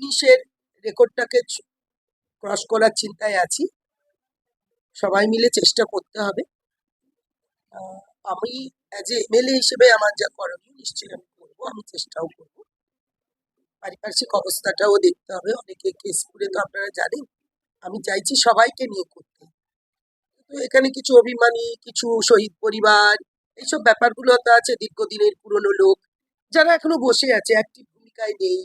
উনিশের রেকর্ডটাকে ক্রস করার চিন্তায় আছি। সবাই মিলে চেষ্টা করতে হবে। আমি অ্যাজ এ এমএলএ হিসেবে আমার যা করণীয় নিশ্চয়ই আমি করব, আমি চেষ্টাও করব। পারিপার্শ্বিক অবস্থাটাও দেখতে হবে, অনেকে কেস করে তো আপনারা জানেন। আমি চাইছি সবাইকে নিয়ে করতে। তো এখানে কিছু অভিমানী, কিছু শহীদ পরিবার, এইসব ব্যাপারগুলো তো আছে দীর্ঘদিনের পুরনো লোক। যারা এখনও বসে আছে একটি ভূমিকায় নেই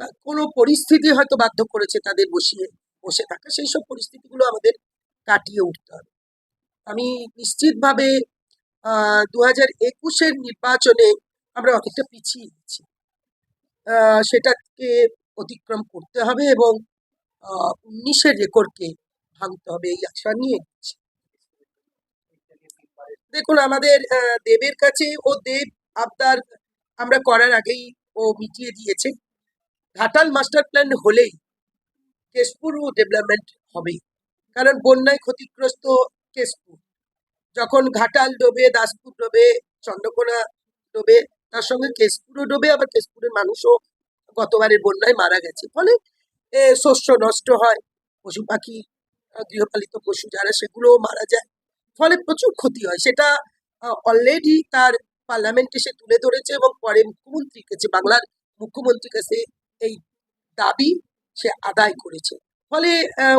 বা কোনো পরিস্থিতি হয়তো বাধ্য করেছে তাদের বসিয়ে, বসে থাকা। সেই সব পরিস্থিতিগুলো আমাদের কাটিয়ে উঠতে হবে। আমি নিশ্চিতভাবে দু হাজার একুশের নির্বাচনে আমরা অনেকটা পিছিয়ে গেছি। সেটাকে অতিক্রম করতে হবে এবং উনিশের রেকর্ডকে ভাঙতে হবে এই আশা নিয়ে এগোচ্ছি। দেখুন, আমাদের দেবের কাছে ও দেব আবদার আমরা করার আগেই ও মিটিয়ে দিয়েছে। ঘাটাল মাস্টার প্ল্যান হলেই কেশপুর ডেভেলপমেন্ট হবে কারণ বন্যায় ক্ষতিগ্রস্ত কেশপুর যখন ঘাটাল ডোবে দাসপুর ডোবে চন্দ্রকোনা ডোবে তার সঙ্গে কেশপুরও ডোবে আবার কেশপুরের মানুষও গতবারের বন্যায় মারা গেছে ফলে শস্য নষ্ট হয় পশু পাখি গৃহপালিত পশু যারা সেগুলোও মারা যায় ফলে প্রচুর ক্ষতি হয় সেটা অলরেডি তার পার্লামেন্টে সে তুলে ধরেছে এবং পরে মুখ্যমন্ত্রীর কাছে বাংলার মুখ্যমন্ত্রীর কাছে এই দাবি সে আদায় করেছে। ফলে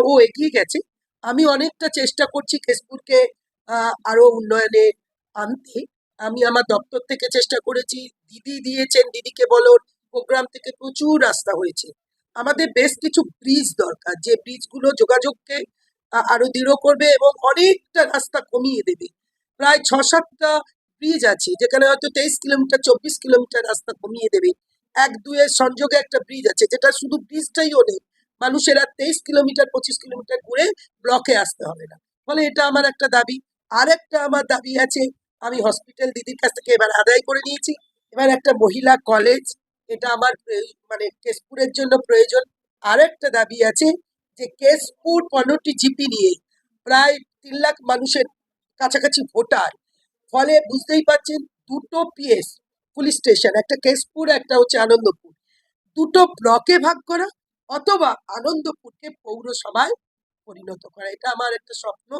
ও এগিয়ে গেছে। আমি অনেকটা চেষ্টা করছি কেশপুরকে আহ, আরও উন্নয়নে আনতে। আমি আমার দপ্তর থেকে চেষ্টা করেছি। দিদি দিয়েছেন দিদিকে বলো প্রোগ্রাম থেকে প্রচুর রাস্তা হয়েছে। আমাদের বেশ কিছু ব্রিজ দরকার। যে ব্রিজগুলো যোগাযোগকে আরও দৃঢ় করবে এবং অনেকটা রাস্তা কমিয়ে দেবে। প্রায় ছ সাতটা ব্রিজ আছে যেখানে হয়তো তেইশ কিলোমিটার চব্বিশ কিলোমিটার রাস্তা কমিয়ে দেবে। এক দুয়ের সংযোগে একটা ব্রিজ আছে, যেটা শুধু ব্রিজটাই নেই। মানুষের তেইশ কিলোমিটার, পঁচিশ কিলোমিটার ঘুরে ব্লকে আসতে হবে না। ফলে এটা আমার একটা দাবি। আর একটা আমার দাবি আছে, আমি হসপিটাল দিদির কাছ থেকে এবার আদায় করে নিয়েছি। এবার একটা মহিলা কলেজ এটা আমার মানে কেশপুরের জন্য প্রয়োজন। আর একটা দাবি আছে যে কেশপুর পনেরোটি জিপি নিয়ে প্রায় তিন লাখ মানুষের কাছাকাছি ভোটার। ফলে বুঝতেই পারছেন, দুটো পিএস পুলিশ স্টেশন, একটা কেশপুর, একটা হচ্ছে আনন্দপুর। দুটো ব্লকে ভাগ করা অথবা আনন্দপুরকে পৌরসভায় পরিণত করা। এটা আমার একটা স্বপ্ন।